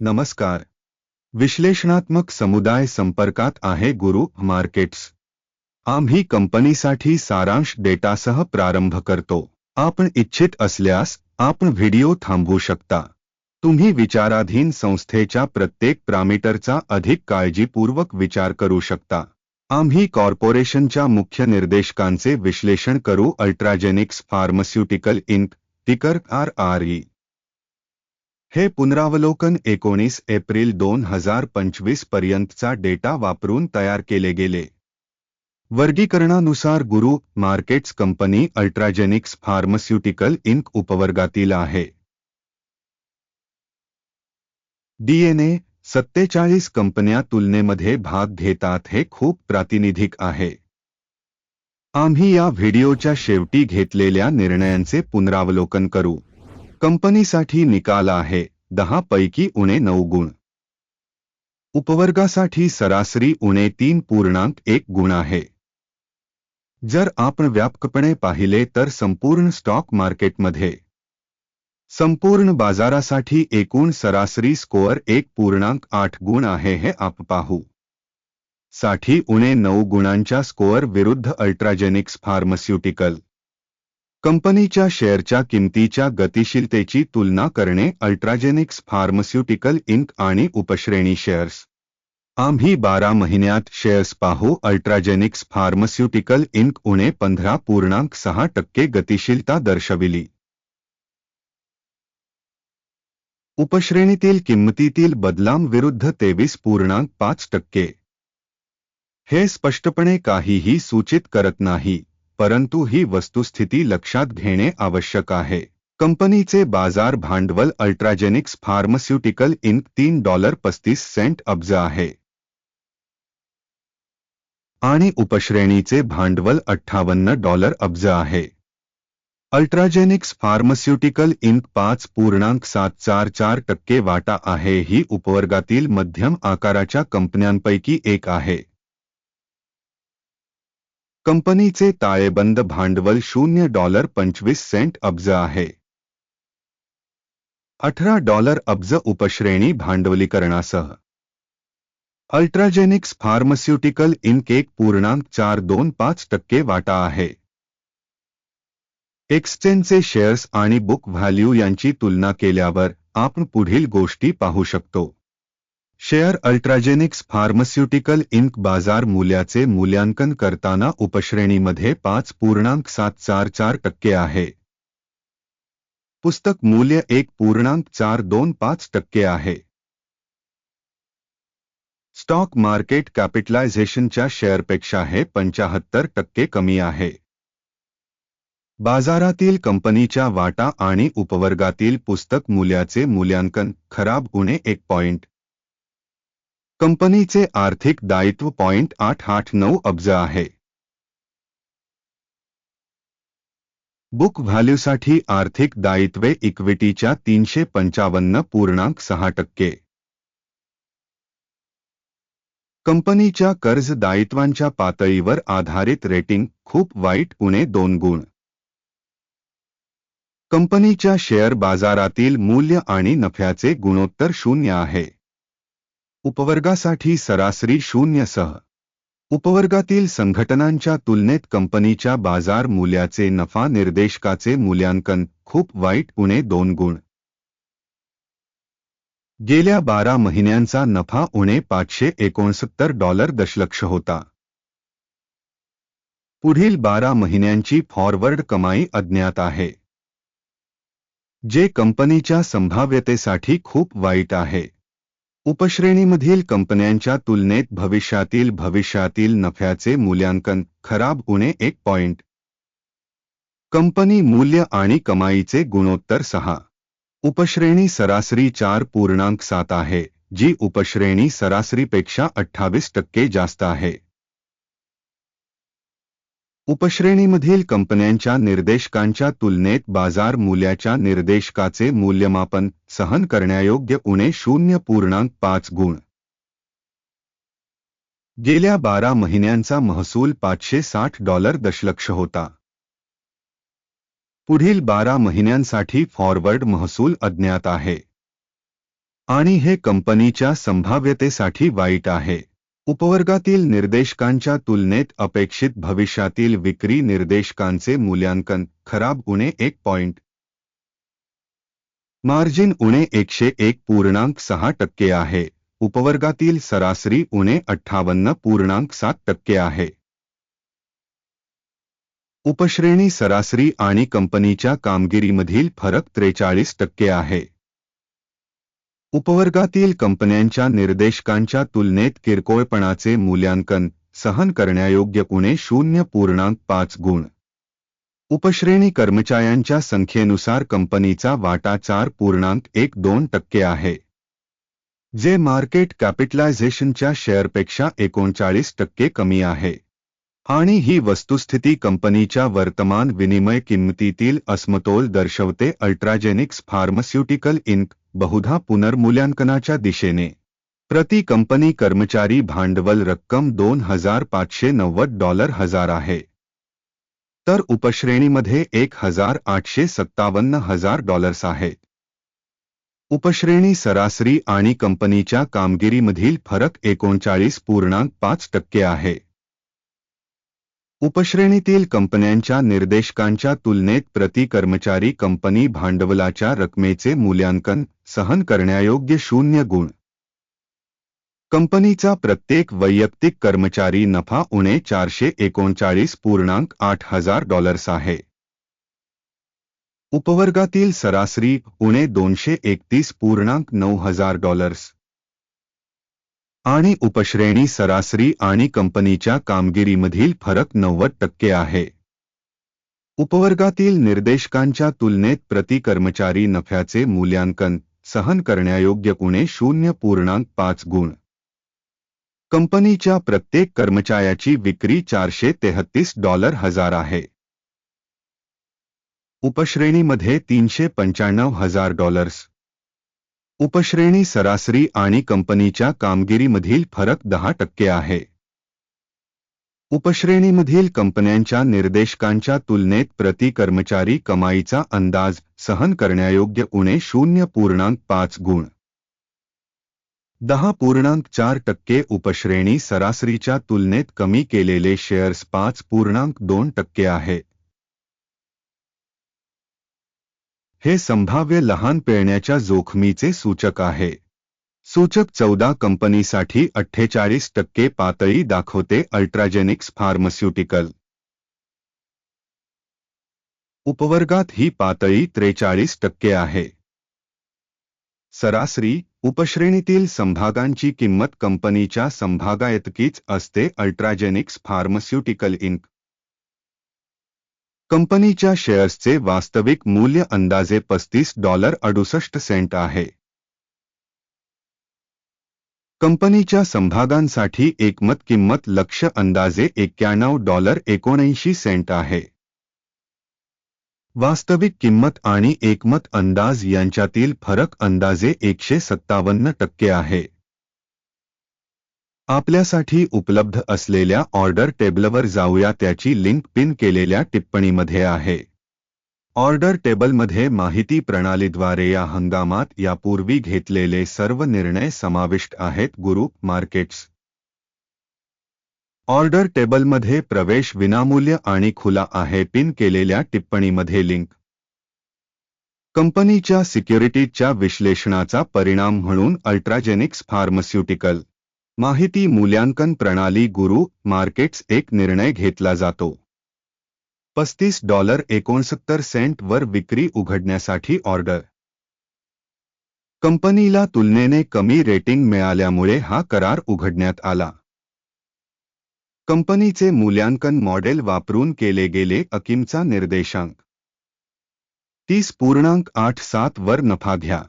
नमस्कार. विश्लेषणात्मक समुदाय संपर्कात आहे गुरु मार्केट्स. आम्ही कंपनीसाठी सारांश डेटासह प्रारंभ करतो. आपण इच्छित असल्यास आपण व्हिडिओ थांबवू शकता. तुम्ही विचाराधीन संस्थेच्या प्रत्येक प्रामीटरचा अधिक काळजीपूर्वक विचार करू शकता. आम्ही कॉर्पोरेशनच्या मुख्य निर्देशकांचे विश्लेषण करू Ultragenyx pharmaceutical Inc ticker R R E हे पुनरावलोकन एकोणीस एप्रिल दोन हजार पंचवीस पर्यंतचा डेटा वापरून तयार केले गेले. वर्गीकरणानुसार गुरु markets company Ultragenyx pharmaceutical Inc उपवर्गातील आहे. डीएनए सत्तेचाळीस कंपन्या तुलनेमध्ये भाग घेतात हे खूप प्रातिनिधिक आहे. आम्ही या व्हिडिओच्या शेवटी घेतलेल्या निर्णयांचे पुनरावलोकन करू. कंपनीसाठी निकाल आहे दहा पैकी उणे नऊ गुण. उपवर्गासाठी सरासरी उणे तीन पूर्णांक एक गुण आहे. जर आपण व्यापकपणे पाहिले तर संपूर्ण स्टॉक मार्केटमध्ये संपूर्ण बाजारासाठी एकूण सरासरी स्कोअर एक पूर्णांक आठ गुण आहे हे आप पाहू. साठी उणे नऊ गुणांच्या स्कोअर विरुद्ध अल्ट्राजेनिक्स फार्मास्युटिकल. कंपनीच्या शेअरच्या किमतीच्या गतिशीलतेची तुलना करणे अल्ट्राजेनिक्स फार्मास्युटिकल इंक आणि उपश्रेणी शेअर्स. आम्ही बारा महिन्यात शेअर्स पाहू अल्ट्राजेनिक्स फार्मास्युटिकल इंक उणे पंधरा पूर्णांक सहा टक्के गतिशीलता दर्शविली. उपश्रेणीतील किंमतीतील बदलांविरुद्ध तेवीस पूर्णांक पाच टक्के. हे स्पष्टपणे काहीही सूचित करत नाही. परंतु ही वस्तुस्थिती लक्षात घेणे आवश्यक आहे. कंपनीचे बाजार भांडवल अल्ट्राजेनिक्स फार्मास्युटिकल इंक तीन डॉलर पस्तीस सेंट अब्ज आहे. आणि उपश्रेणीचे भांडवल अठ्ठावन्न डॉलर अब्ज आहे. अल्ट्राजेनिक्स फार्मास्युटिकल इंक पाच पूर्णांक सात चार चार टक्के वाटा आहे. ही उपवर्गातील मध्यम आकाराच्या कंपन्यांपैकी एक आहे. कंपनीचे ताळेबंद भांडवल शून्य डॉलर पंचवीस सेंट अब्ज आहे. अठरा डॉलर अब्ज उपश्रेणी भांडवलीकरणासह. अल्ट्राजेनिक्स फार्मास्युटिकल इंक एक पूर्णांक चार दोन पाच टक्के वाटा आहे. एक्सचेंजचे शेअर्स आणि बुक व्हॅल्यू यांची तुलना केल्यावर आपण पुढील गोष्टी पाहू शकतो. शेअर अल्ट्राजेनिक्स फार्मास्युटिकल इंक बाजार मूल्याचे मूल्यांकन करताना उपश्रेणीमध्ये पाच पूर्णांक सात चार चार टक्के आहे. पुस्तक मूल्य एक पूर्णांक चार दोन पाच टक्के आहे. स्टॉक मार्केट कॅपिटलायझेशनच्या शेअरपेक्षा हे पंचाहत्तर टक्के कमी आहे. बाजारातील कंपनीच्या वाटा आणि उपवर्गातील पुस्तक मूल्याचे मूल्यांकन खराब उणे एक पॉइंट कंपनीचे आर्थिक दायित्व पॉइंट आठ आठ नऊ अब्ज आहे. बुक व्हॅल्यूसाठी आर्थिक दायित्वे इक्विटीच्या तीनशे पंचावन्न पूर्णांक सहा टक्के. कंपनीच्या कर्ज दायित्वांच्या पातळीवर आधारित रेटिंग खूप वाईट उणे दोन गुण. कंपनीच्या शेअर बाजारातील मूल्य आणि नफ्याचे गुणोत्तर शून्य आहे. उपवर्गासाठी सरासरी शून्य सह. उपवर्गातील संघटनांच्या तुलनेत कंपनीच्या बाज़ार मूल्याचे नफा निर्देशकाचे मूल्यांकन खूप वाईट उणे दोन गुण. गेल्या बारा महिन्यांचा नफा उणे पाचशे एकोणसत्तर डॉलर दशलक्ष होता. पुढील बारा महिन्यांची फॉरवर्ड कमाई अज्ञात आहे. जे कंपनीच्या संभाव्यतेसाठी खूप वाईट आहे. उपश्रेणीमधील कंपन्यांच्या तुलनेत भविष्यातील भविष्यातील नफ्याचे मूल्यांकन खराब उणे एक पॉइंट कंपनी मूल्य आणि कमाईचे गुणोत्तर सहा. उपश्रेणी सरासरी चार पूर्णांक सात आहे जी उपश्रेणी सरासरीपेक्षा अठ्ठावीस टक्के जास्त आहे. उपश्रेणीमधील कंपन्यांच्या निर्देशकांच्या तुलनेत बाजार मूल्याच्या निर्देशकाचे मूल्यमापन सहन करण्यायोग्य उणे शून्य पूर्णांक पाच गुण. गेल्या बारा महिन्यांचा महसूल पाचशे साठ डॉलर दशलक्ष होता. पुढील बारा महिन्यांसाठी फॉरवर्ड महसूल अज्ञात आहे. आणि हे कंपनीच्या संभाव्यतेसाठी वाईट आहे. उपवर्गातील निर्देशकांच्या तुलनेत अपेक्षित भविष्यातील विक्री निर्देशकांचे मूल्यांकन खराब उणे एक पॉइंट. मार्जिन उणे एकशे एक पूर्णांक सहा टक्के आहे. उपवर्गातील सरासरी उणे अठ्ठावन्न पूर्णांक सात टक्के आहे. उपश्रेणी सरासरी आणि कंपनीच्या कामगिरीमधील फरक त्रेचाळीस टक्के आहे. उपवर्गातील कंपन्यांच्या निर्देशकांच्या तुलनेत किरकोळपणाचे मूल्यांकन सहन करण्यायोग्य उणे शून्य पूर्णांक पाच गुण. उपश्रेणी कर्मचाऱ्यांच्या संख्येनुसार कंपनीचा वाटा चार पूर्णांक एक दोन टक्के आहे. जे मार्केट कॅपिटलायझेशनच्या शेअरपेक्षा एकोणचाळीस टक्के कमी आहे. आणि ही वस्तुस्थिती कंपनीच्या वर्तमान विनिमय किंमतीतील असमतोल दर्शवते अल्ट्राजेनिक्स फार्मास्युटिकल इंक बहुधा पुनर्मूल्यांकनाच्या दिशेने. प्रति कंपनी कर्मचारी भांडवल रक्कम दोन हजार पाचशे नव्वद डॉलर हजार आहे. तर उपश्रेणीमध्ये एक हजार आठशे सत्तावन्न हजार डॉलर्स आहे. उपश्रेणी सरासरी आणि कंपनीच्या कामगिरीमधील फरक एकोणचाळीस पूर्णांक पाच टक्के आहे. उपश्रेणीतील कंपन्यांच्या निर्देशकांच्या तुलनेत प्रति कर्मचारी कंपनी भांडवलाच्या रकमेचे मूल्यांकन सहन करण्यायोग्य शून्य गुण. कंपनीचा प्रत्येक वैयक्तिक कर्मचारी नफा उणे चारशे एकोणचाळीस पूर्णांक आठ हजार डॉलर्स आहे. उपवर्गातील सरासरी उणे दोनशे एकतीस पूर्णांक नऊ हजार डॉलर्स. आणि उपश्रेणी सरासरी आणि कंपनीच्या कामगिरीमधील फरक नव्वद टक्के आहे. उपवर्गातील निर्देशकांच्या तुलनेत प्रति कर्मचारी नफ्याचे मूल्यांकन सहन करण्यायोग्य उणे शून्य पूर्णांक पाच गुण. कंपनीच्या प्रत्येक कर्मचाऱ्याची विक्री चारशे तेहत्तीस डॉलर हजार आहे. उपश्रेणीमध्ये तीनशे पंच्याण्णव हजार डॉलर्स उपश्रेणी सरासरी आणि कंपनीच्या कामगिरीमधील फरक दहा टक्के आहे. उपश्रेणीमधील कंपन्यांच्या निर्देशकांच्या तुलनेत प्रति कर्मचारी कमाईचा अंदाज सहन करण्यायोग्य उणे शून्य पूर्णांक पाच गुण. दहा पूर्णांक चार टक्के उपश्रेणी सरासरीच्या तुलनेत कमी केलेले शेअर्स पाच पूर्णांक दोन टक्के आहे. हे संभाव्य लहान पेळण्याच्या जोखमीचे सूचक आहे. सूचक चौदा कंपनीसाठी अठ्ठेचाळीस टक्के पातळी दाखवते अल्ट्राजेनिक्स फार्मास्युटिकल. उपवर्गात ही पातळी त्रेचाळीस टक्के आहे. सरासरी उपश्रेणीतील संभागांची किंमत कंपनीच्या संभागायतकीच असते अल्ट्राजेनिक्स फार्मास्युटिकल इंक. कंपनीच्या शेअर्सचे वास्तविक मूल्य अंदाजे पस्तीस डॉलर अडुसष्ट सेंट आहे. कंपनीच्या संभागांसाठी एकमत किंमत लक्ष अंदाजे एक्क्याण्णव डॉलर एकोणऐंशी सेंट आहे. वास्तविक किंमत आणि एकमत अंदाज यांच्यातील फरक अंदाजे एकशे सत्तावन्न टक्के आहे. आपल्यासाठी उपलब्ध असलेल्या ऑर्डर टेबलवर जाऊया त्याची लिंक पिन केलेल्या टिप्पणीमध्ये आहे. ऑर्डर टेबलमध्ये माहिती प्रणालीद्वारे या हंगामात यापूर्वी घेतलेले सर्व निर्णय समाविष्ट आहेत गुरु मार्केट्स. ऑर्डर टेबलमध्ये प्रवेश विनामूल्य आणि खुला आहे पिन केलेल्या टिप्पणीमध्ये लिंक. कंपनीच्या सिक्युरिटीजच्या विश्लेषणाचा परिणाम म्हणून अल्ट्राजेनिक्स फार्मास्युटिकल. माहिती मूल्यांकन प्रणाली गुरु मार्केट्स एक निर्णय घेतला जातो. पस्तीस डॉलर एकोणसत्तर सेंट वर विक्री उघडण्यासाठी ऑर्डर. कंपनीला तुलनेने कमी रेटिंग मिळाल्यामुळे हा करार उघडण्यात आला. कंपनीचे मूल्यांकन मॉडेल वापरून केले गेले अकिमचा निर्देशांक. तीस पूर्णांक आठ सात वर नफा घ्या.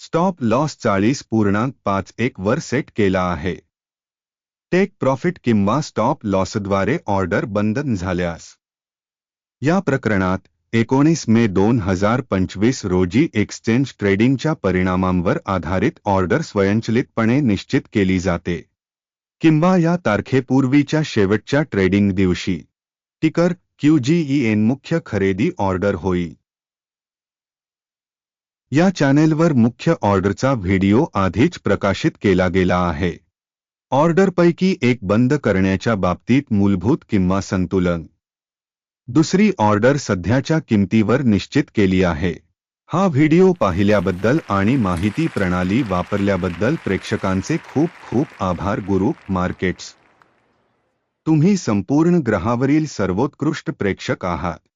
स्टॉप लॉस चाळीस पूर्णांक पाच एक वर सेट केला आहे. टेक प्रॉफिट किंवा स्टॉप लॉसद्वारे ऑर्डर बंधन झाल्यास. या प्रकरणात एकोणीस मे दोन हजार पंचवीस रोजी एक्सचेंज ट्रेडिंगच्या परिणामांवर आधारित ऑर्डर स्वयंचलितपणे निश्चित केली जाते. किंवा या तारखेपूर्वीच्या शेवटच्या ट्रेडिंग दिवशी. टिकर क्यूजीईएन मुख्य खरेदी ऑर्डर होईल या चॅनेलवर मुख्य ऑर्डरचा व्हिडिओ आधीच प्रकाशित केला गेला आहे. ऑर्डरपैकी एक बंद करण्याच्या बाबतीत मूलभूत किंवा संतुलन. दुसरी ऑर्डर सध्याच्या किमतीवर निश्चित केली आहे. हा व्हिडिओ पाहिल्याबद्दल आणि माहिती प्रणाली वापरल्याबद्दल प्रेक्षकांचे खूप खूप आभार गुरु मार्केट्स. तुम्ही संपूर्ण ग्रहावरील सर्वोत्कृष्ट प्रेक्षक आहात.